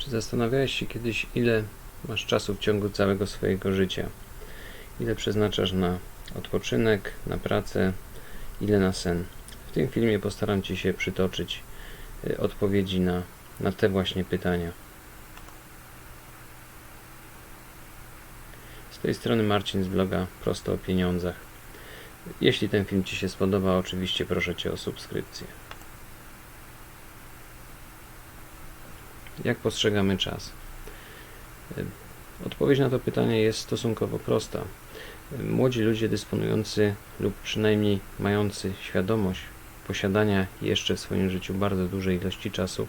Czy zastanawiałeś się kiedyś, ile masz czasu w ciągu całego swojego życia? Ile przeznaczasz na odpoczynek, na pracę, ile na sen? W tym filmie postaram Ci się przytoczyć y, odpowiedzi na, na te właśnie pytania. Z tej strony Marcin z bloga Prosto o Pieniądzach. Jeśli ten film Ci się spodoba, oczywiście proszę Cię o subskrypcję. Jak postrzegamy czas? Odpowiedź na to pytanie jest stosunkowo prosta. Młodzi ludzie dysponujący lub przynajmniej mający świadomość posiadania jeszcze w swoim życiu bardzo dużej ilości czasu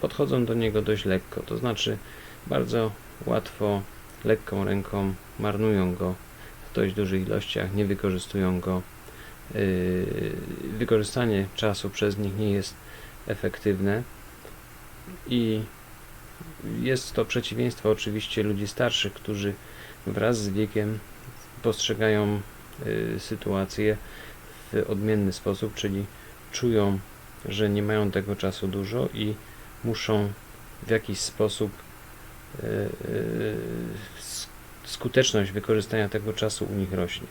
podchodzą do niego dość lekko, to znaczy bardzo łatwo, lekką ręką marnują go w dość dużych ilościach, nie wykorzystują go. Yy, Wykorzystanie czasu przez nich nie jest efektywne i jest to przeciwieństwo oczywiście ludzi starszych, którzy wraz z wiekiem postrzegają y, sytuację w odmienny sposób, czyli czują, że nie mają tego czasu dużo i muszą w jakiś sposób y, y, sk- skuteczność wykorzystania tego czasu u nich rośnie.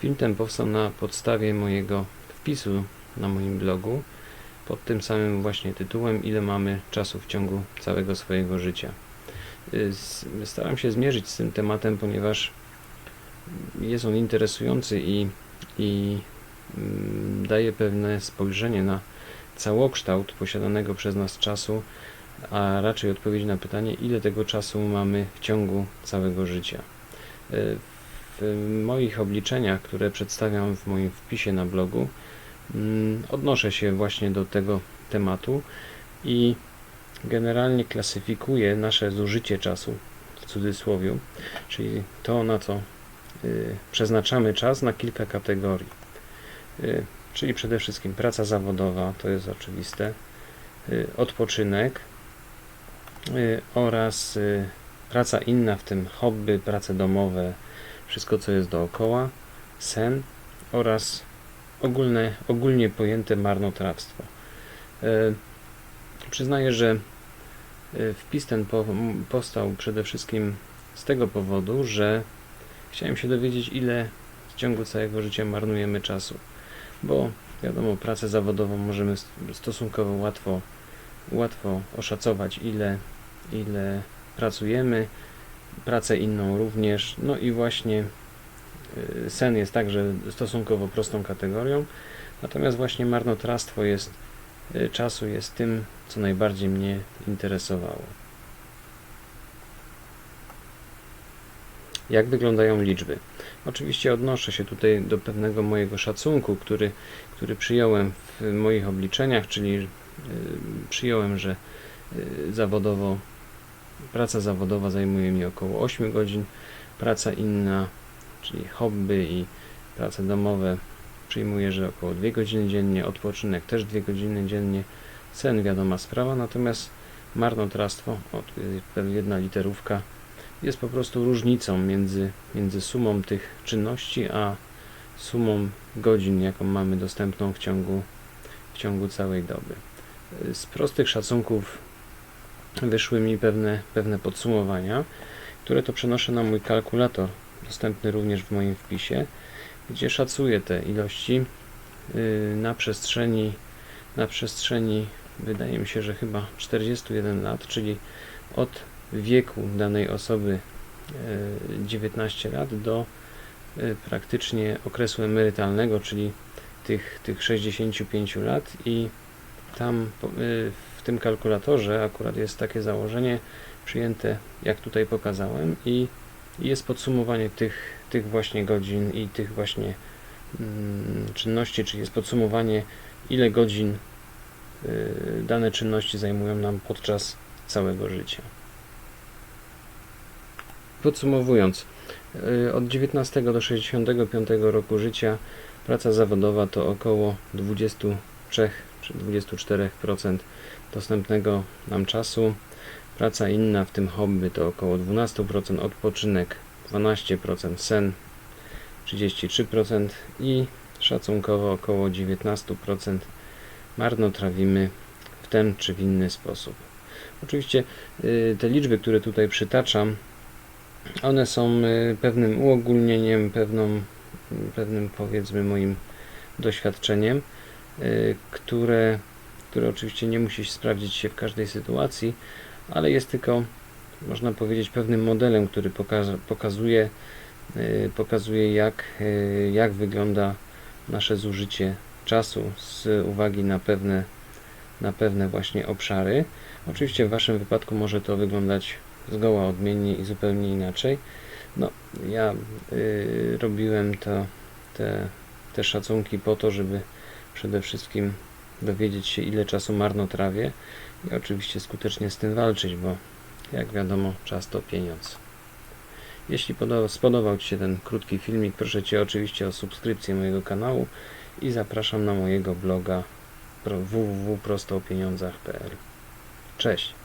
Film ten powstał na podstawie mojego wpisu na moim blogu pod tym samym właśnie tytułem Ile mamy czasu w ciągu całego swojego życia. Y, Staram się zmierzyć z tym tematem, ponieważ jest on interesujący i, i mm, daje pewne spojrzenie na całokształt posiadanego przez nas czasu, a raczej odpowiedź na pytanie, ile tego czasu mamy w ciągu całego życia. W moich obliczeniach, które przedstawiam w moim wpisie na blogu, mm, odnoszę się właśnie do tego tematu i generalnie klasyfikuję nasze zużycie czasu w cudzysłowie, czyli to na co y, przeznaczamy czas na kilka kategorii. Y, czyli przede wszystkim praca zawodowa, to jest oczywiste, y, odpoczynek oraz praca inna, w tym hobby, prace domowe, wszystko co jest dookoła, sen oraz ogólne, ogólnie pojęte marnotrawstwo. E, przyznaję, że e, wpis ten powstał przede wszystkim z tego powodu, że chciałem się dowiedzieć, ile w ciągu całego życia marnujemy czasu. Bo wiadomo, pracę zawodową możemy st- stosunkowo łatwo, łatwo oszacować, ile, ile pracujemy, pracę inną również. No i właśnie y, sen jest także stosunkowo prostą kategorią, natomiast właśnie marnotrawstwo jest y, czasu jest tym, co najbardziej mnie interesowało. Jak wyglądają liczby? Oczywiście odnoszę się tutaj do pewnego mojego szacunku, który, który przyjąłem w moich obliczeniach, czyli y, przyjąłem, że zawodowo praca zawodowa zajmuje mi około 8 godzin, praca inna, czyli hobby i prace domowe przyjmuję, że około 2 godziny dziennie, odpoczynek też 2 godziny dziennie, sen wiadoma sprawa, natomiast marnotrawstwo, jedna literówka, jest po prostu różnicą między, między sumą tych czynności, a sumą godzin, jaką mamy dostępną w ciągu, w ciągu całej doby. Z prostych szacunków wyszły mi pewne, pewne podsumowania, które to przenoszę na mój kalkulator, dostępny również w moim wpisie, gdzie szacuję te ilości yy, na przestrzeni, na przestrzeni, wydaje mi się, że chyba 41 lat, czyli od wieku danej osoby yy, 19 lat do yy, praktycznie okresu emerytalnego, czyli tych, tych 65 lat i tam yy, w tym kalkulatorze akurat jest takie założenie przyjęte, jak tutaj pokazałem i jest podsumowanie tych, tych właśnie godzin i tych właśnie mm, czynności, czyli jest podsumowanie ile godzin y, dane czynności zajmują nam podczas całego życia. Podsumowując, y, od 19 do 65 roku życia praca zawodowa to około 23 czy 24% dostępnego nam czasu. Praca inna, w tym hobby, to około 12%, odpoczynek 12%, sen 33% i szacunkowo około 19% marnotrawimy w ten czy w inny sposób. Oczywiście y, te liczby, które tutaj przytaczam, one są y, pewnym uogólnieniem, pewną, pewnym powiedzmy moim doświadczeniem, y, które, które oczywiście nie musi sprawdzić się w każdej sytuacji, ale jest tylko, można powiedzieć, pewnym modelem, który pokaza- pokazuje, y, pokazuje jak, y, jak wygląda nasze zużycie czasu z uwagi na pewne, na pewne właśnie obszary. Oczywiście w Waszym wypadku może to wyglądać zgoła odmiennie i zupełnie inaczej. No, ja y, robiłem to, te, te szacunki po to, żeby przede wszystkim dowiedzieć się, ile czasu marnotrawię i oczywiście skutecznie z tym walczyć, bo jak wiadomo, czas to pieniądz. Jeśli podo- spodobał Ci się ten krótki filmik, proszę Cię oczywiście o subskrypcję mojego kanału i zapraszam na mojego bloga pro- www.prostoopieniądzach.pl. Cześć!